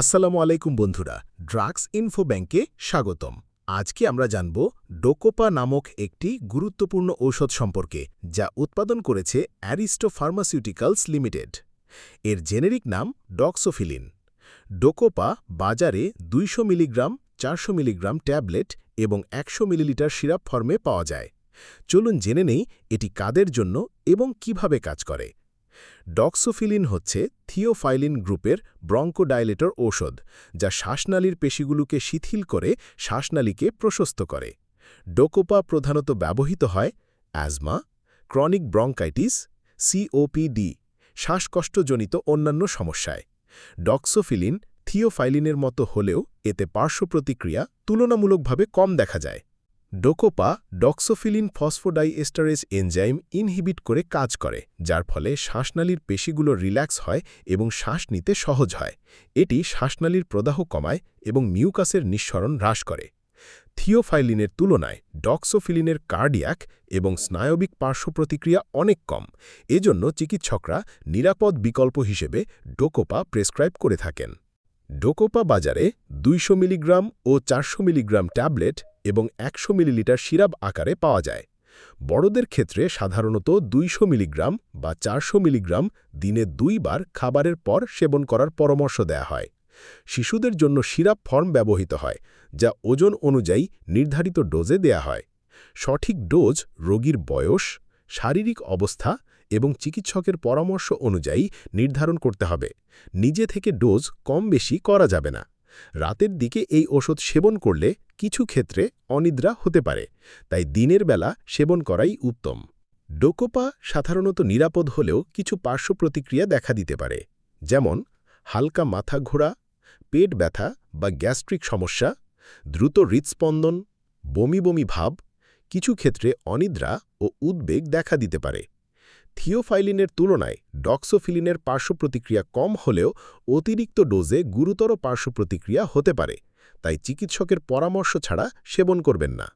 আসসালামু আলাইকুম বন্ধুরা, ড্রাগস ইনফো ব্যাংকে স্বাগতম। আজকে আমরা জানব ডোকোপা নামক একটি গুরুত্বপূর্ণ ঔষধ সম্পর্কে, যা উৎপাদন করেছে অ্যারিস্টো ফার্মাসিউটিক্যালস লিমিটেড। এর জেনেরিক নাম ডক্সোফিলিন। ডোকোপা বাজারে দুইশো মিলিগ্রাম, চারশো মিলিগ্রাম ট্যাবলেট এবং একশো মিলিলিটার সিরাপ ফর্মে পাওয়া যায়। চলুন জেনে নেই এটি কাদের জন্য এবং কীভাবে কাজ করে। ডক্সোফিলিন হচ্ছে থিওফাইলিন গ্রুপের ব্রঙ্কোডাইলেটর ঔষধ, যা শ্বাসনালীর পেশিগুলোকে শিথিল করে শ্বাসনালীকে প্রশস্ত করে। ডোকোপা প্রধানত ব্যবহৃত হয় অ্যাজমা, ক্রনিক ব্রঙ্কাইটিস সিওপিডি শ্বাসকষ্টজনিত অন্যান্য সমস্যায়। ডক্সোফিলিন থিওফাইলিনের মতো হলেও এতে পার্শ্বপ্রতিক্রিয়া তুলনামূলকভাবে কম দেখা যায়। ডোকোপা ডক্সোফিলিন ফসফোডাইএস্টারেজ এনজাইম ইনহিবিট করে কাজ করে, যার ফলে শ্বাসনালীর পেশিগুলো রিল্যাক্স হয় এবং শ্বাস নিতে সহজ হয়। এটি শ্বাসনালীর প্রদাহ কমায় এবং মিউকাসের নিঃসরণ হ্রাস করে। থিওফাইলিনের তুলনায় ডক্সোফিলিনের কার্ডিয়াক এবং স্নায়বিক পার্শ্বপ্রতিক্রিয়া অনেক কম। এজন্য চিকিৎসকরা নিরাপদ বিকল্প হিসেবে ডোকোপা প্রেসক্রাইব করে থাকেন। ডোকোপা বাজারে দুইশো মিলিগ্রাম ও চারশো মিলিগ্রাম ট্যাবলেট এবং একশো মিলিলিটার সিরাপ আকারে পাওয়া যায়। বড়দের ক্ষেত্রে সাধারণত দুইশো মিলিগ্রাম বা চারশো মিলিগ্রাম দিনে দুইবার খাবারের পর সেবন করার পরামর্শ দেয়া হয়। শিশুদের জন্য সিরাপ ফর্ম ব্যবহৃত হয়, যা ওজন অনুযায়ী নির্ধারিত ডোজে দেয়া হয়। সঠিক ডোজ, রোগীর বয়স, শারীরিক অবস্থা এবং চিকিৎসকের পরামর্শ অনুযায়ী নির্ধারণ করতে হবে। নিজে থেকে ডোজ কম বেশি করা যাবে না। রাতের দিকে এই ওষুধ সেবন করলে কিছু ক্ষেত্রে অনিদ্রা হতে পারে, তাই দিনের বেলা সেবন করাই উত্তম। ডোকোপা সাধারণত নিরাপদ হলেও কিছু পার্শ্ব প্রতিক্রিয়া দেখা দিতে পারে, যেমন হালকা মাথা ঘোরা, পেট ব্যথা বা গ্যাস্ট্রিক সমস্যা, দ্রুত হৃৎস্পন্দন, বমি বমি ভাব, কিছু ক্ষেত্রে অনিদ্রা ও উদ্বেগ দেখা দিতে পারে। থিওফাইলিনের তুলনায় ডক্সোফিলিনের পার্শ্বপ্রতিক্রিয়া কম হলেও অতিরিক্ত ডোজে গুরুতর পার্শ্বপ্রতিক্রিয়া হতে পারে, তাই চিকিৎসকের পরামর্শ ছাড়া সেবন করবেন না।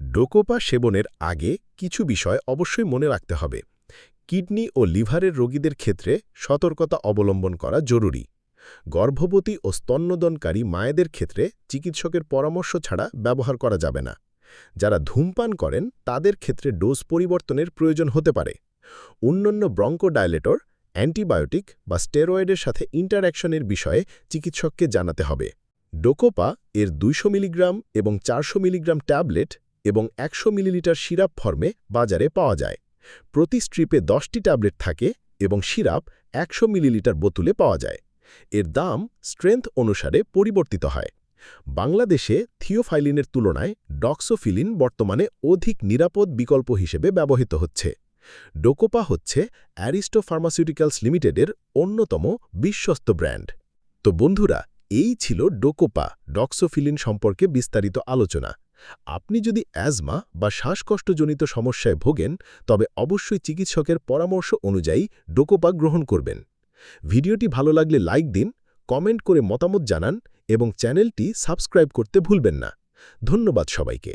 ডোকোপা সেবনের আগে কিছু বিষয় অবশ্যই মনে রাখতে হবে। কিডনি ও লিভারের রোগীদের ক্ষেত্রে সতর্কতা অবলম্বন করা জরুরি। গর্ভবতী ও স্তন্যদনকারী মায়েদের ক্ষেত্রে চিকিৎসকের পরামর্শ ছাড়া ব্যবহার করা যাবে না। যারা ধূমপান করেন, তাদের ক্ষেত্রে ডোজ পরিবর্তনের প্রয়োজন হতে পারে। অন্যান্য ব্রঙ্কোডাইলেটর, অ্যান্টিবায়োটিক বা স্টেরয়েডের সাথে ইন্টারঅ্যাকশনের বিষয়ে চিকিৎসককে জানাতে হবে। ডোকোপা এর দুইশো মিলিগ্রাম এবং চারশো মিলিগ্রাম ট্যাবলেট এবং একশো মিলিলিটার সিরাপ ফর্মে বাজারে পাওয়া যায়। প্রতি স্ট্রিপে দশটি ট্যাবলেট থাকে এবং সিরাপ একশো মিলিলিটার বোতলে পাওয়া যায়। এর দাম স্ট্রেংথ অনুসারে পরিবর্তিত হয়। বাংলাদেশে থিওফাইলিনের তুলনায় ডক্সোফিলিন বর্তমানে অধিক নিরাপদ বিকল্প হিসেবে ব্যবহৃত হচ্ছে। ডোকোপা হচ্ছে অ্যারিস্টো ফার্মাসিউটিক্যালস লিমিটেডের অন্যতম বিশ্বস্ত ব্র্যান্ড। তো বন্ধুরা, এই ছিল ডোকোপা ডক্সোফিলিন সম্পর্কে বিস্তারিত আলোচনা। আপনি যদি অ্যাজমা বা শ্বাসকষ্টজনিত সমস্যায় ভোগেন, তবে অবশ্যই চিকিৎসকের পরামর্শ অনুযায়ী ডোকোপা গ্রহণ করবেন। ভিডিওটি ভালো লাগলে লাইক দিন, কমেন্ট করে মতামত জানান এবং চ্যানেলটি সাবস্ক্রাইব করতে ভুলবেন না। ধন্যবাদ সবাইকে।